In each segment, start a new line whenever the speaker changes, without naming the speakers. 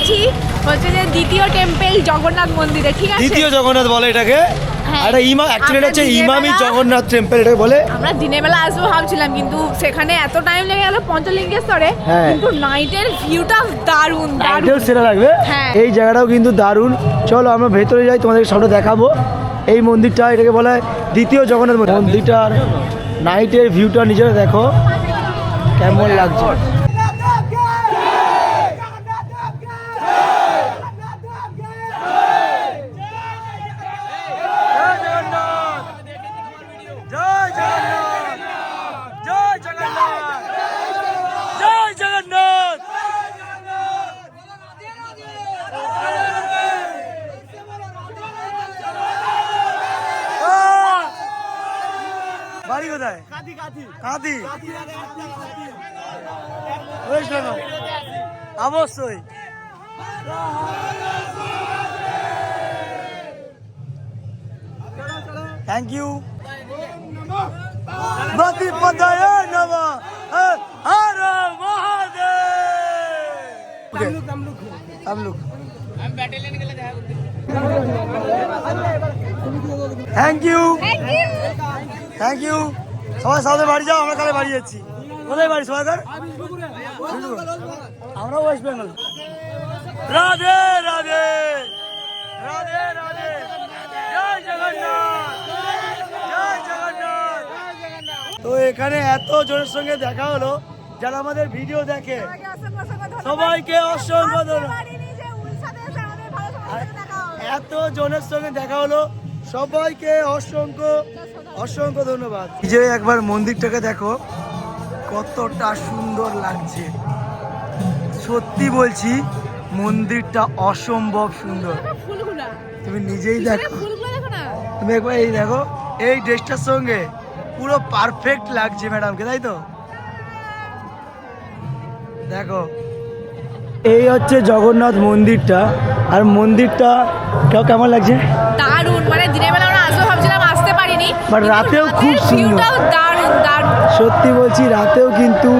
আছি হচ্ছে যে দ্বিতীয় টেম্পল জগন্নাথ মন্দিরে ঠিক আছে?
দ্বিতীয় জগন্নাথ বলে এটাকে?
হ্যাঁ।
আর ইমা অ্যাকচুয়ালি হচ্ছে ইমামি জগন্নাথ টেম্পল এটাকে বলে?
আমরা দিনের বেলা আসব ভাবছিলাম কিন্তু সেখানে এত টাইম লেগে গেল পঞ্চলিঙ্গেশ্বরে
হ্যাঁ।
কিন্তু নাইটের ভিউটা দারুণ দারুণ।
সেরা লাগবে।
হ্যাঁ।
এই জায়গাটাও কিন্তু দারুণ। চলো আমরা ভেতরে যাই তোমাদের সামনে দেখাবো। এই মন্দিরটা এটাকে বলা হয় দ্বিতীয় জগন্নাথ মন্দির। মন্দিরটার নাইটের ভিউটা নিজেরা দেখো। কেমন লাগছে। বাড়ি কোথায় কাঁদি অবশ্যই থ্যাংক ইউ বাতি পদায় নম হর Mahadev! Tamluk thank you thank you সবাই সাথে বাড়ি যাও আমরা কালে বাড়ি যাচ্ছি। কোথায় বাড়ি সবাই আমরা ওয়েস্ট বেঙ্গল রাধে রাধে রাধে রাধে জয় জগন্নাথ জয় জগন্নাথ তো এখানে এত জনের সঙ্গে দেখা হলো যারা আমাদের ভিডিও দেখে। সবাইকে অসংখ্য এত জনের সঙ্গে দেখা হলো সবাইকে অসংখ্য অসংখ্য ধন্যবাদ। যে একবার মন্দিরটাকে দেখো কতটা সুন্দর লাগছে। সত্যি বলছি মন্দিরটা অসম্ভব সুন্দর। তুমি নিজেই দেখো।
দেখো না?
তুমি একবার এই দেখো এই ড্রেসটার সঙ্গে। পুরো পারফেক্ট লাগছে ম্যাডামকে তাই তো? দেখো। এই হচ্ছে জগন্নাথ মন্দিরটা, আর মন্দিরটা কেউ কেমন লাগছে?
দারুণ মানে দিনের বেলা আমরা আসব, ভাবছিলাম পারিনি। কিন্তু
রাতেও খুব সুন্দর। সত্যি বলছি রাতেও কিন্তু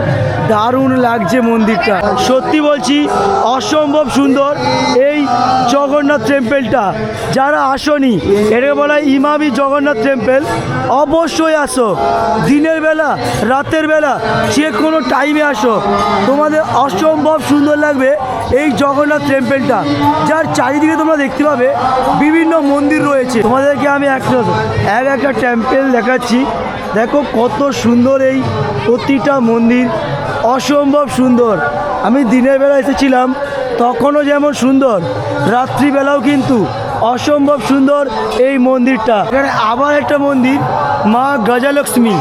দারুণ লাগছে মন্দিরটা। সত্যি বলছি অসম্ভব সুন্দর এই জগন্নাথ টেম্পেলটা যারা আসনি এটাকে বলা হয় ইমামি জগন্নাথ টেম্পেল অবশ্যই আসো। দিনের বেলা রাতের বেলা যে কোনো টাইমে আসো। তোমাদের অসম্ভব সুন্দর লাগবে এই জগন্নাথ টেম্পলটা যার চারিদিকে তোমরা দেখতে পাবে বিভিন্ন মন্দির রয়েছে। তোমাদেরকে আমি একটা এক একটা টেম্পেল দেখাচ্ছি। দেখো কত সুন্দর এই প্রতিটা মন্দির। অসম্ভব সুন্দর। আমি দিনের বেলা এসেছিলাম, তখনও যেমন সুন্দর। রাত্রিবেলাও কিন্তু অসম্ভব সুন্দর এই মন্দিরটা। এখানে আবার একটা মন্দির, মা গজালক্ষ্মী।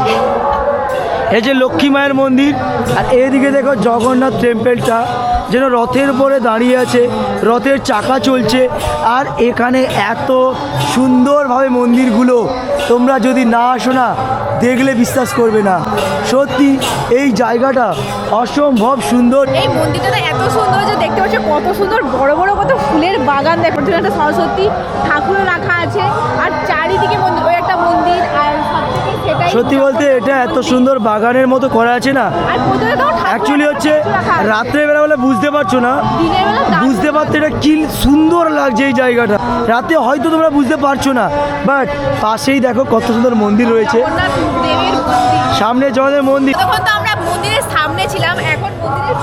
এই যে লক্ষ্মী মায়ের মন্দির, আর এদিকে দেখো জগন্নাথ টেম্পলটা যেন রথের উপরে দাঁড়িয়ে আছে, রথের চাকা চলছে, আর এখানে এত সুন্দরভাবে মন্দিরগুলো তোমরা যদি না আসো না, দেখলে বিশ্বাস করবে না। সত্যি, এই জায়গাটা অসম্ভব সুন্দর।
এই মন্দিরটা এত সুন্দর যে দেখতে পাচ্ছ, কত সুন্দর, বড় বড় কত ফুলের বাগান দেখো। একটা সরস্বতী ঠাকুরও রাখা আছে, আর চারিদিকে মন্দির, ওই একটা মন্দির, আর
সত্যি বলতে এটা এত সুন্দর বাগানের মতো করা আছে না। অ্যাকচুয়ালি হচ্ছে
রাখা আছে।
রাত্রেবেলা বলে বুঝতে পারছ না।
বেলা
বুঝতে পারতে এটা কি সুন্দর লাগছে এই জায়গাটা। রাতে হয়তো তোমরা বুঝতে পারছ না বাট পাশেই দেখো কত সুন্দর মন্দির রয়েছে। সামনে জগন্নাথ মন্দির।
তখন তো আমরা মন্দিরের সামনে ছিলাম এখন মন্দিরের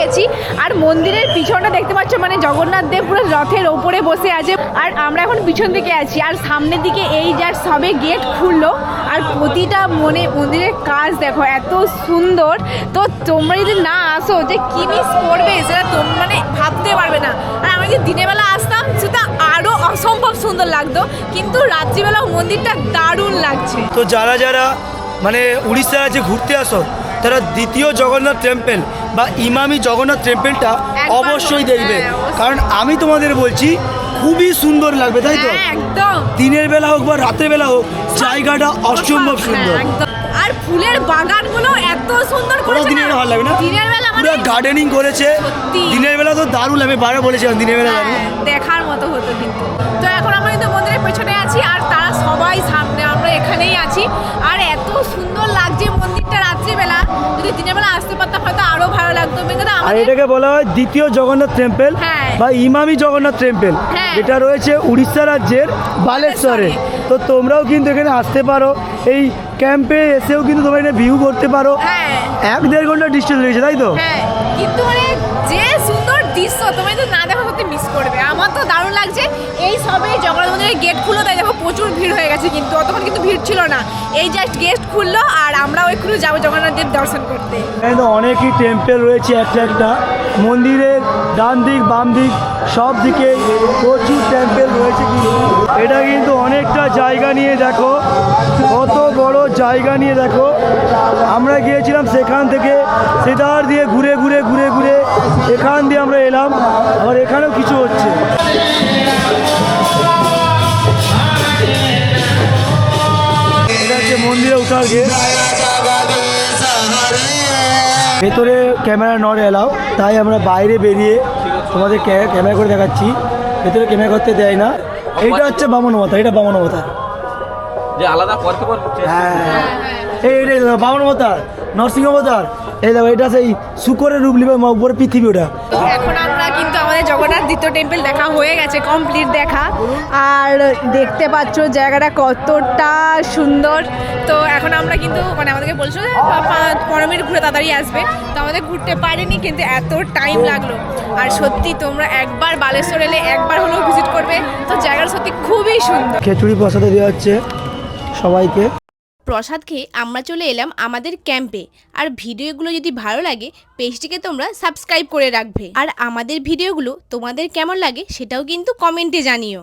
গেছি। আর মন্দিরের পিছনটা দেখতে পাচ্ছ মানে জগন্নাথ দেব পুরো রথের ওপরে বসে আছে। আর আমরা এখন পিছন দিকে আছি। আর সামনের দিকে এই যার সবে গেট খুললো। আর প্রতিটা মনে মন্দিরের কাজ দেখো, এত সুন্দর। তো তোমরা যদি না আসো যে কি মিস করবে, সেটা তোমরা মানে ভাবতে পারবে না। আর আমরা যদি দিনের বেলা আসতাম, সেটা আরও অসম্ভব সুন্দর লাগতো। কিন্তু রাত্রিবেলা মন্দিরটা দারুণ লাগছে।
তো যারা যারা মানে উড়িষ্যা রাজ্যে ঘুরতে আসো তারা দ্বিতীয় জগন্নাথ টেম্পেল বা ইমামি জগন্নাথ টেম্পেলটা অবশ্যই দেখবে। কারণ আমি তোমাদের বলছি খুবই সুন্দর লাগবে তাই তো?
হ্যাঁ
দিনের বেলা হোক বা রাতের বেলা হোক জায়গাটা অসম্ভব
হ্যাঁ,
সুন্দর।
আর ফুলের বাগানগুলো এত সুন্দর করেছে
দিনের বেলা ভালো লাগবে না?
দিনের বেলা
পুরো
মানে
গার্ডেনিং করেছে। দিনের বেলা তো দারুণ আমি বারে বলেছিলাম দিনের বেলা
হ্যাঁ, দেখার মতো হতো কিন্তু। তো এখন আমরা কিন্তু আরও আর
এটাকে বলা হয় দ্বিতীয় জগন্নাথ টেম্পল
হ্যাঁ।
বা ইমামি জগন্নাথ টেম্পল। এটা রয়েছে উড়িষ্যা রাজ্যের বালেশ্বরে। তো তোমরাও কিন্তু এখানে আসতে পারো। এই ক্যাম্পে এসেও কিন্তু তোমরা এখানে ভিউ করতে পারো।
হ্যাঁ।
এক দেড় ঘণ্টা ডিস্টেন্স রয়েছে তাই তো?
হ্যাঁ। কিন্তু মানে যে সুন্দর দৃশ্য তুমি তো না দেখো সবে জগন্নাথ মন্দিরের গেট খুললো, তাই দেখো প্রচুর ভিড় হয়ে গেছে কিন্তু, অতক্ষণ কিন্তু ভিড় ছিল না। এই জাস্ট গেট খুললো আর আমরাও একটু যাব জগন্নাথ দেব দর্শন করতে।
অনেকই টেম্পল রয়েছে একটা একটা। মন্দিরের ডান দিক, বাম দিক, সব দিকে প্রচুর টেম্পল রয়েছে কিন্তু। এটা কিন্তু অনেকটা জায়গা নিয়ে দেখো, কত বড় জায়গা নিয়ে দেখো। আমরা গিয়েছিলাম সেখান থেকে সেদার দিয়ে ঘুরে ঘুরে ঘুরে ঘুরে এখান দিয়ে আমরা এলাম। আবার এখানেও কিছু হচ্ছে। মন্দিরে ওঠার গেট ভেতরে ক্যামেরা নট এলাও তাই আমরা বাইরে বেরিয়ে তোমাদের ক্যামেরা করে দেখাচ্ছি। ভেতরে ক্যামেরা করতে দেয় না। এইটা হচ্ছে বামন অবতার এটা বামন
যে আলাদা
হ্যাঁ এই এটাই দেখো, বামন অবতার নরসিংহ অবতার। এই দেখো এটা সেই শুকরের রূপ মা- উপরে পৃথিবী ওটা।
জগন্নাথ দ্বিতীয় টেম্পল দেখা হয়ে গেছে কমপ্লিট দেখা। আর দেখতে পাচ্ছ জায়গাটা কতটা সুন্দর। তো এখন আমরা কিন্তু মানে আমাদেরকে বলছো যে পনেরো মিনিট ঘুরে তাড়াতাড়ি আসবে। তো আমাদের ঘুরতে পারিনি, কিন্তু এত টাইম লাগল। আর সত্যি তোমরা একবার বালেশ্বর এলে একবার হলেও ভিজিট করবে। তো জায়গাটা সত্যি খুবই সুন্দর।
খিচুড়ি প্রসাদে দেওয়া হচ্ছে সবাইকে।
প্রসাদ খেয়ে আমরা চলে এলাম আমাদের ক্যাম্পে। আর ভিডিওগুলো যদি ভালো লাগে, পেজটিকে তোমরা সাবস্ক্রাইব করে রাখবে। আর আমাদের ভিডিওগুলো তোমাদের কেমন লাগে, সেটাও কিন্তু কমেন্টে জানিও।